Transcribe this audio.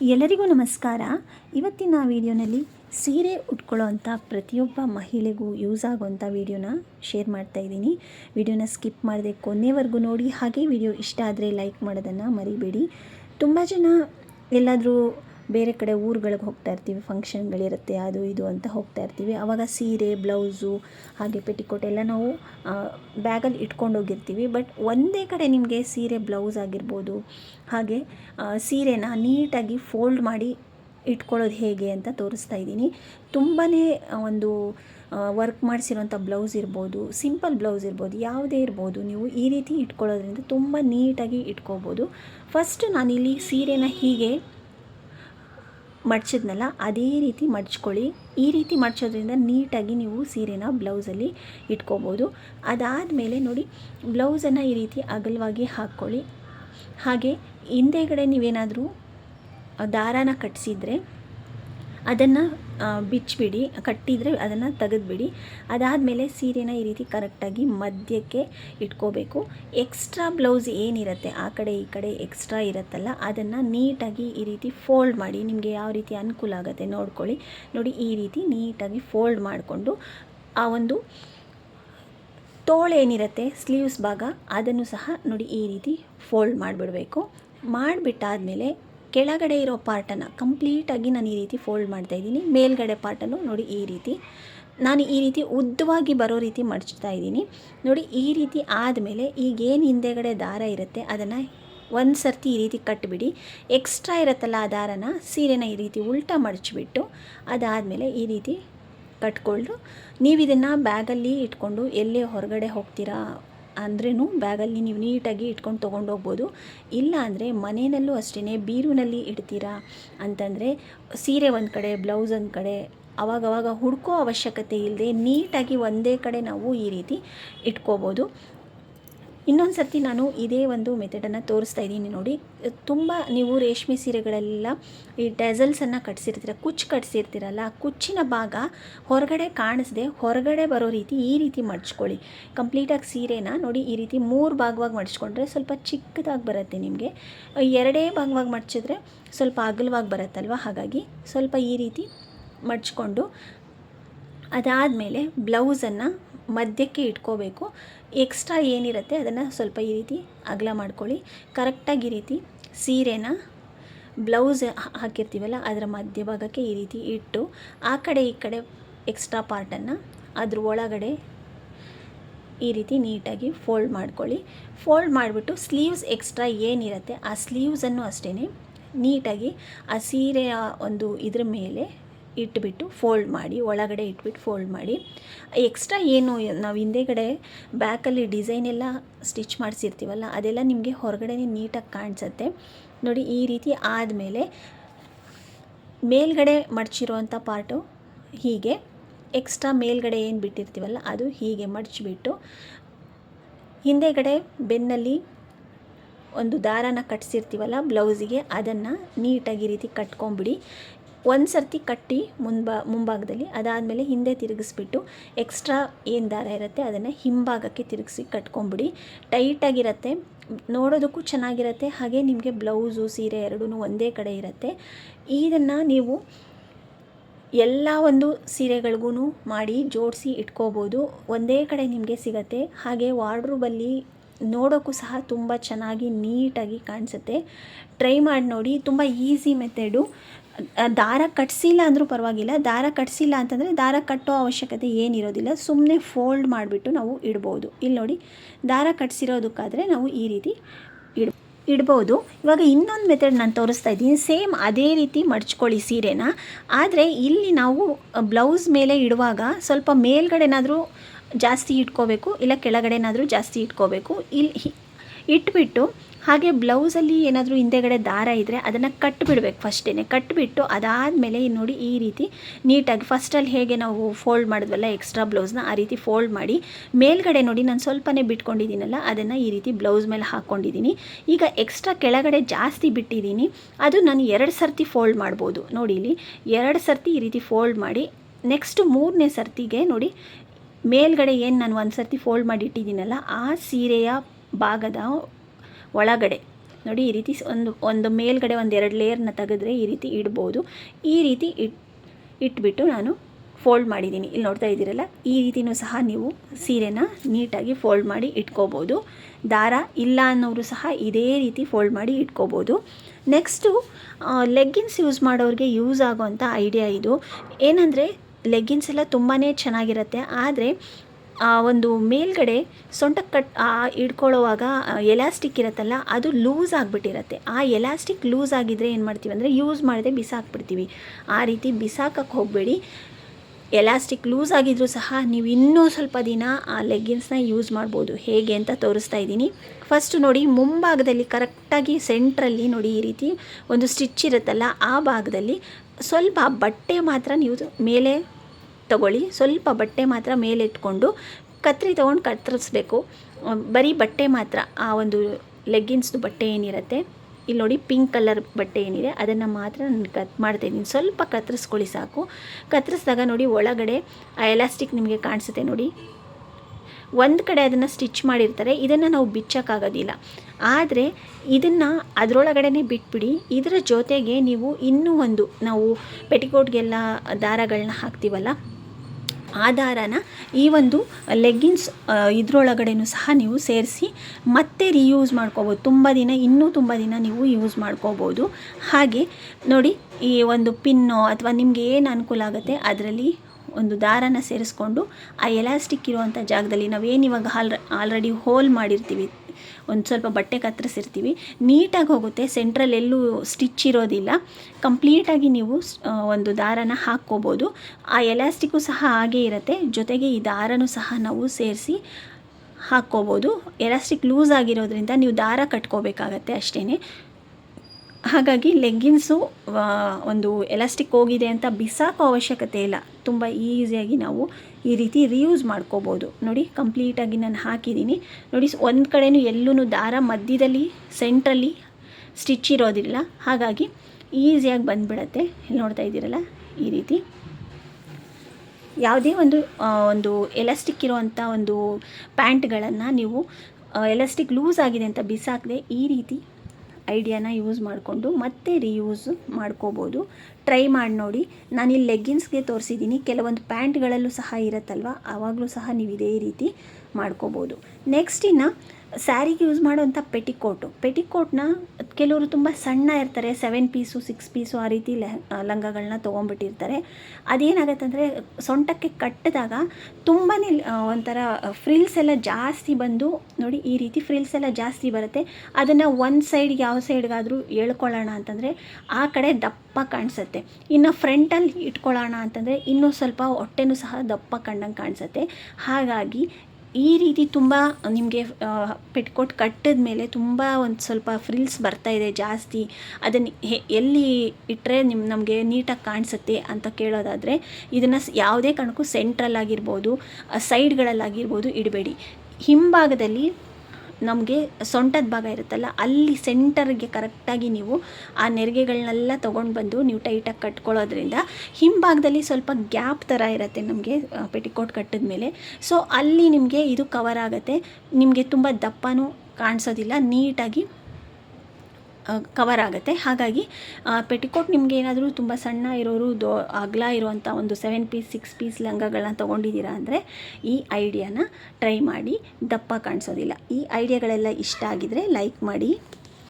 ಎಲ್ಲರಿಗೂ ನಮಸ್ಕಾರ. ಇವತ್ತಿನ ವಿಡಿಯೋನಲ್ಲಿ ಸೀರೆ ಉಟ್ಕೊಳ್ಳೋವಂಥ ಪ್ರತಿಯೊಬ್ಬ ಮಹಿಳೆಗೂ ಯೂಸ್ ಆಗುವಂಥ ವಿಡಿಯೋನ ಶೇರ್ ಮಾಡ್ತಾ ಇದ್ದೀನಿ. ವಿಡಿಯೋನ ಸ್ಕಿಪ್ ಮಾಡದೆ ಕೊನೆವರೆಗೂ ನೋಡಿ. ಹಾಗೆ ವಿಡಿಯೋ ಇಷ್ಟ ಆದರೆ ಲೈಕ್ ಮಾಡೋದನ್ನು ಮರಿಬೇಡಿ. ತುಂಬ ಜನ ಎಲ್ಲಾದರೂ ಬೇರೆ ಕಡೆ ಊರುಗಳಿಗೆ ಹೋಗ್ತಾ ಇರ್ತೀವಿ ಫಂಕ್ಷನ್ಗಳಿರುತ್ತೆ ಅದು ಇದು ಅಂತ ಹೋಗ್ತಾ ಇರ್ತೀವಿ. ಆವಾಗ ಸೀರೆ, ಬ್ಲೌಸು, ಹಾಗೆ ಪೆಟಿಕೋಟ್ ಎಲ್ಲ ನಾವು ಬ್ಯಾಗಲ್ಲಿ ಇಟ್ಕೊಂಡು ಹೋಗಿರ್ತೀವಿ. ಬಟ್ ಒಂದೇ ಕಡೆ ನಿಮಗೆ ಸೀರೆ, ಬ್ಲೌಸ್ ಆಗಿರ್ಬೋದು, ಹಾಗೆ ಸೀರೆನ ನೀಟಾಗಿ ಫೋಲ್ಡ್ ಮಾಡಿ ಇಟ್ಕೊಳ್ಳೋದು ಹೇಗೆ ಅಂತ ತೋರಿಸ್ತಾ ಇದ್ದೀನಿ. ತುಂಬಾ ಒಂದು ವರ್ಕ್ ಮಾಡಿಸಿರೋಂಥ ಬ್ಲೌಸ್ ಇರ್ಬೋದು ಸಿಂಪಲ್ ಬ್ಲೌಸ್ ಇರ್ಬೋದು, ಯಾವುದೇ ಇರ್ಬೋದು, ನೀವು ಈ ರೀತಿ ಇಟ್ಕೊಳ್ಳೋದ್ರಿಂದ ತುಂಬ ನೀಟಾಗಿ ಇಟ್ಕೋಬೋದು. ಫಸ್ಟ್ ನಾನಿಲ್ಲಿ ಸೀರೆನ ಹೀಗೆ ಮಡ್ಚಿದ್ನಲ್ಲ, ಅದೇ ರೀತಿ ಮಡ್ಚ್ಕೊಳ್ಳಿ. ಈ ರೀತಿ ಮಡ್ಚೋದ್ರಿಂದ ನೀಟಾಗಿ ನೀವು ಸೀರೆನ ಬ್ಲೌಸಲ್ಲಿ ಇಟ್ಕೋಬೋದು. ಅದಾದಮೇಲೆ ನೋಡಿ, ಬ್ಲೌಸನ್ನು ಈ ರೀತಿ ಅಗಲವಾಗಿ ಹಾಕ್ಕೊಳ್ಳಿ. ಹಾಗೆ ಹಿಂದೆಗಡೆ ನೀವೇನಾದರೂ ದಾರಾನ ಕಟ್ಟಿಸಿದರೆ ಅದನ್ನು ಬಿಚ್ಚಿಬಿಡಿ ಕಟ್ಟಿದರೆ ಅದನ್ನು ತೆಗೆದುಬಿಡಿ. ಅದಾದಮೇಲೆ ಸೀರೆನ ಈ ರೀತಿ ಕರೆಕ್ಟಾಗಿ ಮಧ್ಯಕ್ಕೆ ಇಟ್ಕೋಬೇಕು. ಎಕ್ಸ್ಟ್ರಾ ಬ್ಲೌಸ್ ಏನಿರುತ್ತೆ, ಆ ಕಡೆ ಈ ಕಡೆ ಎಕ್ಸ್ಟ್ರಾ ಇರುತ್ತಲ್ಲ, ಅದನ್ನು ನೀಟಾಗಿ ಈ ರೀತಿ ಫೋಲ್ಡ್ ಮಾಡಿ, ನಿಮಗೆ ಯಾವ ರೀತಿ ಅನುಕೂಲ ಆಗುತ್ತೆ ನೋಡ್ಕೊಳ್ಳಿ. ನೋಡಿ, ಈ ರೀತಿ ನೀಟಾಗಿ ಫೋಲ್ಡ್ ಮಾಡಿಕೊಂಡು, ಆ ಒಂದು ತೋಳೇನಿರುತ್ತೆ ಸ್ಲೀವ್ಸ್ ಭಾಗ, ಅದನ್ನು ಸಹ ನೋಡಿ ಈ ರೀತಿ ಫೋಲ್ಡ್ ಮಾಡಿಬಿಡಬೇಕು. ಮಾಡಿಬಿಟ್ಟಾದಮೇಲೆ ಕೆಳಗಡೆ ಇರೋ ಪಾರ್ಟನ್ನು ಕಂಪ್ಲೀಟಾಗಿ ನಾನು ಈ ರೀತಿ ಫೋಲ್ಡ್ ಮಾಡ್ತಾ ಇದ್ದೀನಿ. ಮೇಲ್ಗಡೆ ಪಾರ್ಟನ್ನು ನೋಡಿ ಈ ರೀತಿ. ನಾನು ಈ ರೀತಿ ಉದ್ದವಾಗಿ ಬರೋ ರೀತಿ ಮಡಚ್ತಾ ಇದ್ದೀನಿ. ನೋಡಿ ಈ ರೀತಿ ಆದಮೇಲೆ ಈಗೇನು ಹಿಂದೆಗಡೆ ದಾರ ಇರುತ್ತೆ, ಅದನ್ನು ಒಂದು ಸರ್ತಿ ಈ ರೀತಿ ಕಟ್ಬಿಡಿ. ಎಕ್ಸ್ಟ್ರಾ ಇರುತ್ತಲ್ಲ ಆ ದಾರನ ಸೀರೆನ ಈ ರೀತಿ ಉಲ್ಟಾ ಮಡಚಿಬಿಟ್ಟು ಅದಾದಮೇಲೆ ಈ ರೀತಿ ಕಟ್ಕೊಂಡು ನೀವು ಇದನ್ನು ಬ್ಯಾಗಲ್ಲಿ ಇಟ್ಕೊಂಡು ಎಲ್ಲೇ ಹೊರಗಡೆ ಹೋಗ್ತೀರಾ ಅಂದ್ರೂ ಬ್ಯಾಗಲ್ಲಿ ನೀವು ನೀಟಾಗಿ ಇಟ್ಕೊಂಡು ತೊಗೊಂಡು ಹೋಗ್ಬೋದು. ಇಲ್ಲ ಅಂದರೆ ಮನೆಯಲ್ಲೂ ಅಷ್ಟೇ ಬೀರುನಲ್ಲಿ ಇಡ್ತೀರಾ ಅಂತಂದರೆ ಸೀರೆ ಒಂದು ಕಡೆ, ಬ್ಲೌಸ್ ಒಂದು ಕಡೆ, ಅವಾಗವಾಗ ಹುಡ್ಕೋ ಅವಶ್ಯಕತೆ ಇಲ್ಲದೆ ನೀಟಾಗಿ ಒಂದೇ ಕಡೆ ನಾವು ಈ ರೀತಿ ಇಟ್ಕೋಬೋದು. ಇನ್ನೊಂದು ಸರ್ತಿ ನಾನು ಇದೇ ಒಂದು ಮೆಥಡನ್ನು ತೋರಿಸ್ತಾ ಇದ್ದೀನಿ ನೋಡಿ. ತುಂಬ ನೀವು ರೇಷ್ಮೆ ಸೀರೆಗಳೆಲ್ಲ ಈ ಡೆಸಲ್ಸನ್ನು ಕಟ್ಸಿರ್ತೀರ ಕುಚ್ಚು ಕಟ್ಸಿರ್ತೀರಲ್ಲ ಕುಚ್ಚಿನ ಭಾಗ ಹೊರಗಡೆ ಕಾಣಿಸ್ದೆ ಹೊರಗಡೆ ಬರೋ ರೀತಿ ಈ ರೀತಿ ಮಡ್ಚ್ಕೊಳ್ಳಿ. ಕಂಪ್ಲೀಟಾಗಿ ಸೀರೆನ ನೋಡಿ ಈ ರೀತಿ ಮೂರು ಭಾಗವಾಗಿ ಮಡ್ಚ್ಕೊಂಡ್ರೆ ಸ್ವಲ್ಪ ಚಿಕ್ಕದಾಗಿ ಬರುತ್ತೆ ನಿಮಗೆ. ಎರಡೇ ಭಾಗವಾಗಿ ಮಡ್ಚಿದ್ರೆ ಸ್ವಲ್ಪ ಅಗಲವಾಗಿ ಬರುತ್ತಲ್ವ? ಹಾಗಾಗಿ ಸ್ವಲ್ಪ ಈ ರೀತಿ ಮಡ್ಚ್ಕೊಂಡು ಅದಾದಮೇಲೆ ಬ್ಲೌಸನ್ನು ಮಧ್ಯಕ್ಕೆ ಇಟ್ಕೋಬೇಕು. ಎಕ್ಸ್ಟ್ರಾ ಏನಿರುತ್ತೆ ಅದನ್ನು ಸ್ವಲ್ಪ ಈ ರೀತಿ ಅಗಲ ಮಾಡ್ಕೊಳ್ಳಿ. ಕರೆಕ್ಟಾಗಿ ಈ ರೀತಿ ಸೀರೆನ ಬ್ಲೌಸ್ ಹಾಕಿರ್ತೀವಲ್ಲ ಅದರ ಮಧ್ಯಭಾಗಕ್ಕೆ ಈ ರೀತಿ ಇಟ್ಟು ಆ ಕಡೆ ಈ ಕಡೆ ಎಕ್ಸ್ಟ್ರಾ ಪಾರ್ಟನ್ನು ಅದ್ರ ಒಳಗಡೆ ಈ ರೀತಿ ನೀಟಾಗಿ ಫೋಲ್ಡ್ ಮಾಡ್ಕೊಳ್ಳಿ. ಫೋಲ್ಡ್ ಮಾಡಿಬಿಟ್ಟು ಸ್ಲೀವ್ಸ್ ಎಕ್ಸ್ಟ್ರಾ ಏನಿರುತ್ತೆ ಆ ಸ್ಲೀವ್ಸನ್ನು ಅಷ್ಟೇ ನೀಟಾಗಿ ಆ ಸೀರೆಯ ಒಂದು ಇದ್ರ ಮೇಲೆ ಇಟ್ಬಿಟ್ಟು ಫೋಲ್ಡ್ ಮಾಡಿ, ಒಳಗಡೆ ಇಟ್ಬಿಟ್ಟು ಫೋಲ್ಡ್ ಮಾಡಿ. ಎಕ್ಸ್ಟ್ರಾ ಏನು ನಾವು ಹಿಂದೆಗಡೆ ಬ್ಯಾಕಲ್ಲಿ ಡಿಸೈನ್ ಎಲ್ಲ ಸ್ಟಿಚ್ ಮಾಡಿಸಿರ್ತೀವಲ್ಲ, ಅದೆಲ್ಲ ನಿಮಗೆ ಹೊರಗಡೆ ನೀಟಾಗಿ ಕಾಣಿಸುತ್ತೆ. ನೋಡಿ, ಈ ರೀತಿ ಆದಮೇಲೆ ಮೇಲ್ಗಡೆ ಮಡಚಿರೋವಂಥ ಪಾರ್ಟು ಹೀಗೆ ಎಕ್ಸ್ಟ್ರಾ ಮೇಲ್ಗಡೆ ಏನು ಬಿಟ್ಟಿರ್ತೀವಲ್ಲ, ಅದು ಹೀಗೆ ಮಡಚಿಬಿಟ್ಟು, ಹಿಂದೆಗಡೆ ಬೆನ್ನಲ್ಲಿ ಒಂದು ದಾರಾನ ಕಟ್ಸಿರ್ತೀವಲ್ಲ ಬ್ಲೌಸಿಗೆ ಅದನ್ನು ನೀಟಾಗಿ ರೀತಿ ಕಟ್ಕೊಂಬಿಡಿ. ಒಂದು ಸರ್ತಿ ಕಟ್ಟಿ ಮುಂಬಾ, ಮುಂಭಾಗದಲ್ಲಿ, ಅದಾದಮೇಲೆ ಹಿಂದೆ ತಿರುಗಿಸ್ಬಿಟ್ಟು ಎಕ್ಸ್ಟ್ರಾ ಏನು ದಾರ ಇರುತ್ತೆ ಅದನ್ನು ಹಿಂಭಾಗಕ್ಕೆ ತಿರುಗಿಸಿ ಕಟ್ಕೊಂಬಿಡಿ. ಟೈಟಾಗಿರುತ್ತೆ ನೋಡೋದಕ್ಕೂ ಚೆನ್ನಾಗಿರುತ್ತೆ. ಹಾಗೆ ನಿಮಗೆ ಬ್ಲೌಸು, ಸೀರೆ ಎರಡೂ ಒಂದೇ ಕಡೆ ಇರುತ್ತೆ. ಇದನ್ನು ನೀವು ಎಲ್ಲ ಒಂದು ಸೀರೆಗಳಿಗೂ ಮಾಡಿ ಜೋಡಿಸಿ ಇಟ್ಕೋಬೋದು. ಒಂದೇ ಕಡೆ ನಿಮಗೆ ಸಿಗತ್ತೆ. ಹಾಗೆ ವಾರ್ಡ್ರೂಬಲ್ಲಿ ನೋಡೋಕ್ಕೂ ಸಹ ತುಂಬ ಚೆನ್ನಾಗಿ ನೀಟಾಗಿ ಕಾಣಿಸುತ್ತೆ. ಟ್ರೈ ಮಾಡಿ ನೋಡಿ ತುಂಬ ಈಸಿ ಮೆಥಡು ದಾರ ಕಟ್ಸಿಲ್ಲ ಅಂದರೂ ಪರವಾಗಿಲ್ಲ. ದಾರ ಕಟ್ಸಿಲ್ಲ ಅಂತಂದರೆ ದಾರ ಕಟ್ಟೋ ಅವಶ್ಯಕತೆ ಏನಿರೋದಿಲ್ಲ. ಸುಮ್ಮನೆ ಫೋಲ್ಡ್ ಮಾಡಿಬಿಟ್ಟು ನಾವು ಇಡ್ಬೋದು. ಇಲ್ಲಿ ನೋಡಿ, ದಾರ ಕಟ್ಸಿರೋದಕ್ಕಾದರೆ ನಾವು ಈ ರೀತಿ ಇಡ್, ಇಡ್ಬೋದು. ಇವಾಗ ಇನ್ನೊಂದು ಮೆಥಡ್ ನಾನು ತೋರಿಸ್ತಾ ಇದ್ದೀನಿ. ಸೇಮ್ ಅದೇ ರೀತಿ ಮಡ್ಚ್ಕೊಳ್ಳಿ ಸೀರೆನ. ಆದರೆ ಇಲ್ಲಿ ನಾವು ಬ್ಲೌಸ್ ಮೇಲೆ ಇಡುವಾಗ ಸ್ವಲ್ಪ ಮೇಲ್ಗಡೆನಾದರೂ ಜಾಸ್ತಿ ಇಟ್ಕೋಬೇಕು, ಇಲ್ಲ ಕೆಳಗಡೆನಾದರೂ ಜಾಸ್ತಿ ಇಟ್ಕೋಬೇಕು. ಇಲ್ಲಿ ಇಟ್ಬಿಟ್ಟು ಹಾಗೆ ಬ್ಲೌಸಲ್ಲಿ ಏನಾದರೂ ಹಿಂದೆಗಡೆ ದಾರ ಇದ್ದರೆ ಅದನ್ನು ಕಟ್ಬಿಡ್ಬೇಕು ಫಸ್ಟೇ ಕಟ್ಟಿಬಿಟ್ಟು ಅದಾದಮೇಲೆ ನೋಡಿ ಈ ರೀತಿ ನೀಟಾಗಿ ಫಸ್ಟಲ್ಲಿ ಹೇಗೆ ನಾವು ಫೋಲ್ಡ್ ಮಾಡಿದ್ವಲ್ಲ ಎಕ್ಸ್ಟ್ರಾ ಬ್ಲೌಸ್ನ ಆ ರೀತಿ ಫೋಲ್ಡ್ ಮಾಡಿ ಮೇಲ್ಗಡೆ ನೋಡಿ ನಾನು ಸ್ವಲ್ಪನೇ ಬಿಟ್ಕೊಂಡಿದ್ದೀನಲ್ಲ, ಅದನ್ನು ಈ ರೀತಿ ಬ್ಲೌಸ್ ಮೇಲೆ ಹಾಕ್ಕೊಂಡಿದ್ದೀನಿ ಈಗ ಎಕ್ಸ್ಟ್ರಾ ಕೆಳಗಡೆ ಜಾಸ್ತಿ ಬಿಟ್ಟಿದ್ದೀನಿ, ಅದು ನಾನು ಎರಡು ಸರ್ತಿ ಫೋಲ್ಡ್ ಮಾಡ್ಬೋದು. ನೋಡಿ ಇಲ್ಲಿ ಎರಡು ಸರ್ತಿ ಈ ರೀತಿ ಫೋಲ್ಡ್ ಮಾಡಿ ನೆಕ್ಸ್ಟ್ ಮೂರನೇ ಸರ್ತಿಗೆ ನೋಡಿ ಮೇಲ್ಗಡೆ ಏನು ನಾನು ಒಂದು ಸರ್ತಿ ಫೋಲ್ಡ್ ಮಾಡಿ ಇಟ್ಟಿದ್ದೀನಲ್ಲ, ಆ ಸೀರೆಯ ಭಾಗದ ಒಳಗಡೆ. ನೋಡಿ, ಈ ರೀತಿ ಒಂದು ಒಂದು ಮೇಲ್ಗಡೆ ಒಂದು ಎರಡು ಲೇಯರ್ನ ತೆಗೆದ್ರೆ ಈ ರೀತಿ ಇಡ್ಬೋದು. ಈ ರೀತಿ ಇಟ್, ಇಟ್ಬಿಟ್ಟು ನಾನು ಫೋಲ್ಡ್ ಮಾಡಿದ್ದೀನಿ. ಇಲ್ಲಿ ನೋಡ್ತಾ ಇದ್ದೀರಲ್ಲ, ಈ ರೀತಿಯೂ ಸಹ ನೀವು ಸೀರೆನ ನೀಟಾಗಿ ಫೋಲ್ಡ್ ಮಾಡಿ ಇಟ್ಕೋಬೋದು. ದಾರ ಇಲ್ಲ ಅನ್ನೋರು ಸಹ ಇದೇ ರೀತಿ ಫೋಲ್ಡ್ ಮಾಡಿ ಇಟ್ಕೋಬೋದು. ನೆಕ್ಸ್ಟು ಲೆಗ್ಗಿನ್ಸ್ ಯೂಸ್ ಮಾಡೋರಿಗೆ ಯೂಸ್ ಆಗೋವಂಥ ಐಡಿಯಾ ಇದು. ಏನಂದರೆ ಲೆಗ್ಗಿನ್ಸ್ ಎಲ್ಲ ತುಂಬಾ ಚೆನ್ನಾಗಿರುತ್ತೆ. ಆದರೆ ಆ ಒಂದು ಮೇಲ್ಗಡೆ ಸೊಂಟ ಕಟ್, ಆ ಇಡ್ಕೊಳ್ಳೋವಾಗ ಎಲಾಸ್ಟಿಕ್ ಇರುತ್ತಲ್ಲ, ಅದು ಲೂಸ್ ಆಗಿಬಿಟ್ಟಿರತ್ತೆ. ಆ ಎಲಾಸ್ಟಿಕ್ ಲೂಸ್ ಆಗಿದ್ದರೆ ಏನು ಮಾಡ್ತೀವಿ ಅಂದರೆ ಯೂಸ್ ಮಾಡದೆ ಬಿಸಾಕ್ಬಿಡ್ತೀವಿ. ಆ ರೀತಿ ಬಿಸಾಕಕ್ಕೆ ಹೋಗಬೇಡಿ. ಎಲಾಸ್ಟಿಕ್ ಲೂಸ್ ಆಗಿದ್ರೂ ಸಹ ನೀವು ಇನ್ನೂ ಸ್ವಲ್ಪ ದಿನ ಆ ಲೆಗ್ಗಿನ್ಸ್ನ ಯೂಸ್ ಮಾಡ್ಬೋದು. ಹೇಗೆ ಅಂತ ತೋರಿಸ್ತಾ ಇದ್ದೀನಿ. ಫಸ್ಟ್ ನೋಡಿ, ಮುಂಭಾಗದಲ್ಲಿ ಕರೆಕ್ಟಾಗಿ ಸೆಂಟ್ರಲ್ಲಿ ನೋಡಿ ಈ ರೀತಿ ಒಂದು ಸ್ಟಿಚ್ ಇರುತ್ತಲ್ಲ, ಆ ಭಾಗದಲ್ಲಿ ಸ್ವಲ್ಪ ಬಟ್ಟೆ ಮಾತ್ರ ನೀವು ಮೇಲೆ ತಗೊಳ್ಳಿ. ಸ್ವಲ್ಪ ಬಟ್ಟೆ ಮಾತ್ರ ಮೇಲೆ ಇಟ್ಕೊಂಡು ಕತ್ರಿ ತೊಗೊಂಡು ಕತ್ತರಿಸ್ಬೇಕು. ಬರೀ ಬಟ್ಟೆ ಮಾತ್ರ. ಆ ಒಂದು ಲೆಗ್ಗಿನ್ಸ್ದು ಬಟ್ಟೆ ಏನಿರುತ್ತೆ, ಇಲ್ಲಿ ನೋಡಿ ಪಿಂಕ್ ಕಲರ್ ಬಟ್ಟೆ ಏನಿದೆ, ಅದನ್ನು ಮಾತ್ರ ನಾನು ಕಟ್ ಮಾಡ್ತಾಯಿದ್ದೀನಿ ಸ್ವಲ್ಪ ಕತ್ತರಿಸ್ಕೊಳ್ಳಿ ಸಾಕು. ಕತ್ತರಿಸಿದಾಗ ನೋಡಿ ಒಳಗಡೆ ಆ ಎಲಾಸ್ಟಿಕ್ ನಿಮಗೆ ಕಾಣಿಸುತ್ತೆ ನೋಡಿ. ಒಂದು ಕಡೆ ಅದನ್ನು ಸ್ಟಿಚ್ ಮಾಡಿರ್ತಾರೆ, ಇದನ್ನು ನಾವು ಬಿಚ್ಚೋಕ್ಕಾಗೋದಿಲ್ಲ. ಆದರೆ ಇದನ್ನು ಅದರೊಳಗಡೆ ಬಿಟ್ಬಿಡಿ. ಇದರ ಜೊತೆಗೆ ನೀವು ಇನ್ನೂ ಒಂದು, ನಾವು ಪೆಟಿಕೋಟ್ಗೆಲ್ಲ ದಾರಗಳನ್ನ ಹಾಕ್ತೀವಲ್ಲ ಆ ದಾರನ ಈ ಒಂದು ಲೆಗ್ಗಿನ್ಸ್ ಇದರೊಳಗಡೆನೂ ಸಹ ನೀವು ಸೇರಿಸಿ ಮತ್ತೆ ರೀಯೂಸ್ ಮಾಡ್ಕೋಬೋದು. ತುಂಬ ದಿನ, ಇನ್ನೂ ತುಂಬ ದಿನ ನೀವು ಯೂಸ್ ಮಾಡ್ಕೋಬೋದು. ಹಾಗೆ ನೋಡಿ, ಈ ಒಂದು ಪಿನ್ನು ಅಥವಾ ನಿಮಗೆ ಏನು ಅನುಕೂಲ ಆಗುತ್ತೆ ಅದರಲ್ಲಿ ಒಂದು ದಾರನ ಸೇರಿಸ್ಕೊಂಡು ಆ ಎಲಾಸ್ಟಿಕ್ ಇರುವಂಥ ಜಾಗದಲ್ಲಿ ನಾವೇನು ಇವಾಗ ಆಲ್ ಆಲ್ರೆಡಿ ಹೋಲ್ ಮಾಡಿರ್ತೀವಿ ಒಂದು ಸ್ವಲ್ಪ ಬಟ್ಟೆ ಕತ್ತರಿಸಿರ್ತೀವಿ. ನೀಟಾಗಿ ಹೋಗುತ್ತೆ. ಸೆಂಟ್ರಲ್ ಎಲ್ಲೂ ಸ್ಟಿಚ್ ಇರೋದಿಲ್ಲ. ಕಂಪ್ಲೀಟಾಗಿ ನೀವು ಒಂದು ದಾರನ ಹಾಕ್ಕೋಬೋದು. ಆ ಎಲಾಸ್ಟಿಕ್ಕು ಸಹ ಹಾಗೇ ಇರುತ್ತೆ. ಜೊತೆಗೆ ಈ ದಾರನೂ ಸಹ ನಾವು ಸೇರಿಸಿ ಹಾಕ್ಕೋಬೋದು. ಎಲಾಸ್ಟಿಕ್ ಲೂಸ್ ಆಗಿರೋದ್ರಿಂದ ನೀವು ದಾರ ಕಟ್ಕೋಬೇಕಾಗತ್ತೆ ಅಷ್ಟೇ ಹಾಗಾಗಿ ಲೆಗ್ಗಿನ್ಸು ಒಂದು ಎಲಾಸ್ಟಿಕ್ ಹೋಗಿದೆ ಅಂತ ಬಿಸಾಕೋ ಅವಶ್ಯಕತೆ ಇಲ್ಲ. ತುಂಬ ಈಸಿಯಾಗಿ ನಾವು ಈ ರೀತಿ ರಿಯೂಸ್ ಮಾಡ್ಕೋಬೋದು. ನೋಡಿ, ಕಂಪ್ಲೀಟಾಗಿ ನಾನು ಹಾಕಿದ್ದೀನಿ. ನೋಡಿ, ಒಂದು ಕಡೆನೂ ಎಲ್ಲೂ ದಾರ ಮಧ್ಯದಲ್ಲಿ, ಸೆಂಟ್ರಲ್ಲಿ ಸ್ಟಿಚ್ ಇರೋದಿಲ್ಲ. ಹಾಗಾಗಿ ಈಸಿಯಾಗಿ ಬಂದುಬಿಡತ್ತೆ. ಇಲ್ಲಿ ನೋಡ್ತಾ ಇದ್ದೀರಲ್ಲ, ಈ ರೀತಿ. ಯಾವುದೇ ಒಂದು ಒಂದು ಎಲಾಸ್ಟಿಕ್ ಇರುವಂಥ ಒಂದು ಪ್ಯಾಂಟ್ಗಳನ್ನು ನೀವು ಎಲಾಸ್ಟಿಕ್ ಲೂಸ್ ಆಗಿದೆ ಅಂತ ಬಿಸಾಕದೆ ಈ ರೀತಿ ಐಡಿಯಾನ ಯೂಸ್ ಮಾಡಿಕೊಂಡು ಮತ್ತೆ ರೀಯೂಸ್ ಮಾಡ್ಕೋಬೋದು. ಟ್ರೈ ಮಾಡಿ ನೋಡಿ. ನಾನು ಇಲ್ಲಿ ಲೆಗ್ಗಿನ್ಸ್ಗೆ ತೋರಿಸಿದ್ದೀನಿ ಕೆಲವೊಂದು ಪ್ಯಾಂಟ್ಗಳಲ್ಲೂ ಸಹ ಇರುತ್ತಲ್ವ? ಆವಾಗಲೂ ಸಹ ನೀವು ಇದೇ ರೀತಿ ಮಾಡ್ಕೋಬೋದು. ನೆಕ್ಸ್ಟ್ ಇನ್ನು ಸ್ಯಾರಿಗೆ ಯೂಸ್ ಮಾಡುವಂಥ ಪೆಟಿಕೋಟು. ಪೆಟಿಕೋಟ್ನ ಕೆಲವರು ತುಂಬ ಸಣ್ಣ ಇರ್ತಾರೆ ಸೆವೆನ್ ಪೀಸು ಸಿಕ್ಸ್ ಪೀಸು ಆ ರೀತಿ ಲಂಗಗಳನ್ನ ತೊಗೊಂಡ್ಬಿಟ್ಟಿರ್ತಾರೆ ಅದೇನಾಗತ್ತೆ ಅಂದರೆ ಸೊಂಟಕ್ಕೆ ಕಟ್ಟಿದಾಗ ತುಂಬಾ ಒಂಥರ ಫ್ರಿಲ್ಸ್ ಎಲ್ಲ ಜಾಸ್ತಿ ಬಂದು, ನೋಡಿ ಈ ರೀತಿ ಫ್ರಿಲ್ಸ್ ಎಲ್ಲ ಜಾಸ್ತಿ ಬರುತ್ತೆ. ಅದನ್ನು ಒಂದು ಸೈಡ್ ಯಾವ ಸೈಡ್ಗಾದರೂ ಎಳ್ಕೊಳ್ಳೋಣ ಅಂತಂದರೆ ಆ ಕಡೆ ದಪ್ಪ ಕಾಣಿಸುತ್ತೆ. ಇನ್ನು ಫ್ರಂಟಲ್ಲಿ ಇಟ್ಕೊಳ್ಳೋಣ ಅಂತಂದರೆ ಇನ್ನೂ ಸ್ವಲ್ಪ ಹೊಟ್ಟೆನೂ ಸಹ ದಪ್ಪ ಕಂಡಂಗೆ ಕಾಣಿಸುತ್ತೆ. ಹಾಗಾಗಿ ಈ ರೀತಿ ತುಂಬ ನಿಮಗೆ ಪೆಟ್ಕೋಟ್ ಕಟ್ಟಿದ ಮೇಲೆ ತುಂಬ ಒಂದು ಸ್ವಲ್ಪ ಫ್ರಿಲ್ಸ್ ಬರ್ತಾ ಇದೆ ಜಾಸ್ತಿ. ಅದನ್ನು ಎಲ್ಲಿ ಇಟ್ಟರೆ ನಿಮ್ಮ ನಮಗೆ ನೀಟಾಗಿ ಕಾಣಿಸುತ್ತೆ ಅಂತ ಕೇಳೋದಾದರೆ, ಇದನ್ನು ಯಾವುದೇ ಕಾರಣಕ್ಕೂ ಸೆಂಟ್ರಲ್ ಆಗಿರ್ಬೋದು ಸೈಡ್ಗಳಲ್ಲಾಗಿರ್ಬೋದು ಇಡಬೇಡಿ. ಹಿಂಭಾಗದಲ್ಲಿ ನಮಗೆ ಸೊಂಟದ ಭಾಗ ಇರುತ್ತಲ್ಲ, ಅಲ್ಲಿ ಸೆಂಟರ್ಗೆ ಕರೆಕ್ಟಾಗಿ ನೀವು ಆ ನೆರಿಗೆಗಳನ್ನೆಲ್ಲ ತೊಗೊಂಡು ಬಂದು ನೀವು ಟೈಟಾಗಿ ಕಟ್ಕೊಳ್ಳೋದ್ರಿಂದ ಹಿಂಭಾಗದಲ್ಲಿ ಸ್ವಲ್ಪ ಗ್ಯಾಪ್ ಥರ ಇರುತ್ತೆ ನಮಗೆ ಪೆಟಿಕೋಟ್ ಕಟ್ಟಿದ ಮೇಲೆ. ಸೊ ಅಲ್ಲಿ ನಿಮಗೆ ಇದು ಕವರ್ ಆಗುತ್ತೆ. ನಿಮಗೆ ತುಂಬ ದಪ್ಪನೂ ಕಾಣಿಸೋದಿಲ್ಲ, ನೀಟಾಗಿ ಕವರ್ ಆಗುತ್ತೆ. ಹಾಗಾಗಿ ಪೆಟಿಕೋಟ್ ನಿಮಗೆ ಏನಾದರೂ ತುಂಬ ಸಣ್ಣ ಇರೋರು, ದೊ, ಅಗಲ ಇರುವಂಥ ಒಂದು ಸೆವೆನ್ ಪೀಸ್ ಸಿಕ್ಸ್ ಪೀಸ್ ಲಂಗಗಳನ್ನ ತೊಗೊಂಡಿದ್ದೀರಾ ಅಂದರೆ, ಈ ಐಡಿಯಾನ ಟ್ರೈ ಮಾಡಿ ದಪ್ಪ ಕಾಣಿಸೋದಿಲ್ಲ. ಈ ಐಡಿಯಾಗಳೆಲ್ಲ ಇಷ್ಟ ಆಗಿದ್ದರೆ ಲೈಕ್ ಮಾಡಿ.